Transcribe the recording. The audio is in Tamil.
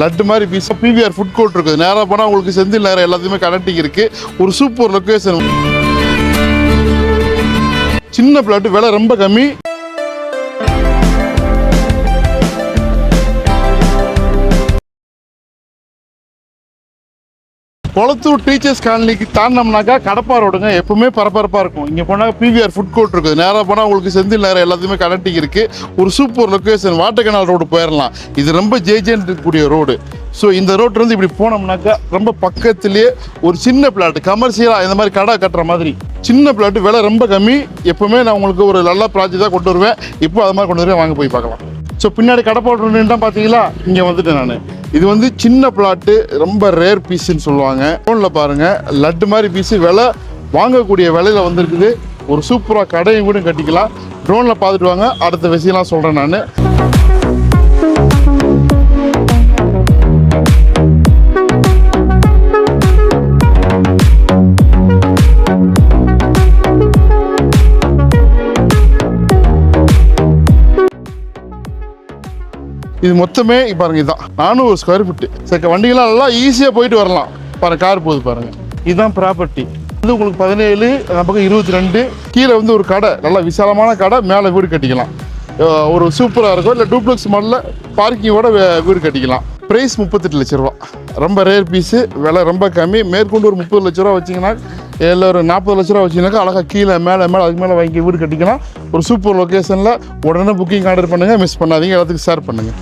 லட்டு மாதிரி பீஸ் பிவிஆர் ஃபுட் கோர்ட் இருக்குது. நேராக போனால் உங்களுக்கு செந்தில் நேரம் எல்லாத்தையுமே கனெக்டிங் இருக்குது ஒரு சூப்பர் லொக்கேஷன் சின்ன பிளாட்டு விலை ரொம்ப கம்மி. குளத்தூர் டீச்சர்ஸ் காலனிக்கு தாண்டினோம்னாக்கா கடப்பா ரோடுங்க எப்பவுமே பரபரப்பாக இருக்கும். இங்கே போனால் பிவிஆர் ஃபுட் கோர்ட் இருக்குது. நேராக போனால் உங்களுக்கு செந்தில் நேரம் எல்லாத்தையுமே கனெக்டிங் இருக்குது ஒரு super location water canal road போயிடலாம் இது ரொம்ப ஜேஜேன்னு இருக்கக்கூடிய ரோடு ஸோ இந்த ரோட்லேருந்து இப்படி போனோம்னாக்கா ரொம்ப பக்கத்துலேயே ஒரு சின்ன பிளாட் கமர்ஷியலாக இந்த மாதிரி கடை கட்டுற மாதிரி. சின்ன பிளாட் விலை ரொம்ப கம்மி. எப்போவுமே நான் உங்களுக்கு ஒரு நல்ல ப்ராஜெக்ட் தான் கொண்டு வருவேன். இப்போ அது மாதிரி கொண்டு வருவேன். வாங்க போய் பார்க்கலாம். ஸோ பின்னாடி கடை போட்டுருந்தா பார்த்தீங்களா? இங்கே வந்துட்டேன் நான். இது வந்து சின்ன பிளாட்டு ரொம்ப ரேர் பீஸ்ன்னு சொல்லுவாங்க. ஃபோனில் பாருங்கள் லட்டு மாதிரி பீஸு விலை வாங்கக்கூடிய விலையில வந்திருக்குது. ஒரு சூப்பராக கடையும் கூட கட்டிக்கலாம். ட்ரோனில் பார்த்துட்டு வாங்க அடுத்த விஷயம்லாம் சொல்கிறேன் நான். இது மொத்தமே பாருங்க இதுதான் நானூறு ஸ்கொயர் ஃபீட்டு சரி வண்டிகள்லாம் நல்லா ஈஸியாக போயிட்டு வரலாம். பாருங்க கார் போகுது பாருங்க. இதுதான் ப்ராப்பர்ட்டி இது உங்களுக்கு பதினேழு அந்த பக்கம் இருபத்தி ரெண்டு கீழே வந்து ஒரு கடை. நல்லா விசாலமான கடை. மேலே வீடு கட்டிக்கலாம். ஒரு சூப்பராக இருக்கும். இல்லை டூப்ளெக்ஸ் மாடலில் பார்க்கிங்கோட வீடு கட்டிக்கலாம். ப்ரைஸ் முப்பத்தெட்டு லட்ச ரூபா. ரொம்ப ரேர் பீஸு விலை ரொம்ப கம்மி. மேற்கொண்டு ஒரு முப்பது லட்ச ரூபா வச்சிங்கன்னா இல்லை ஒரு நாற்பது லட்ச ரூபா வச்சிங்கனாக்கா அழகாக கீழே மேலே மேலே அதுக்கு மேலே வாங்கி வீடு கட்டிக்கலாம். ஒரு சூப்பர் லொக்கேஷனில் உடனே புக்கிங் ஆர்டர் பண்ணுங்கள் மிஸ் பண்ணாதீங்க. எல்லாத்துக்கும் ஷேர் பண்ணுங்கள்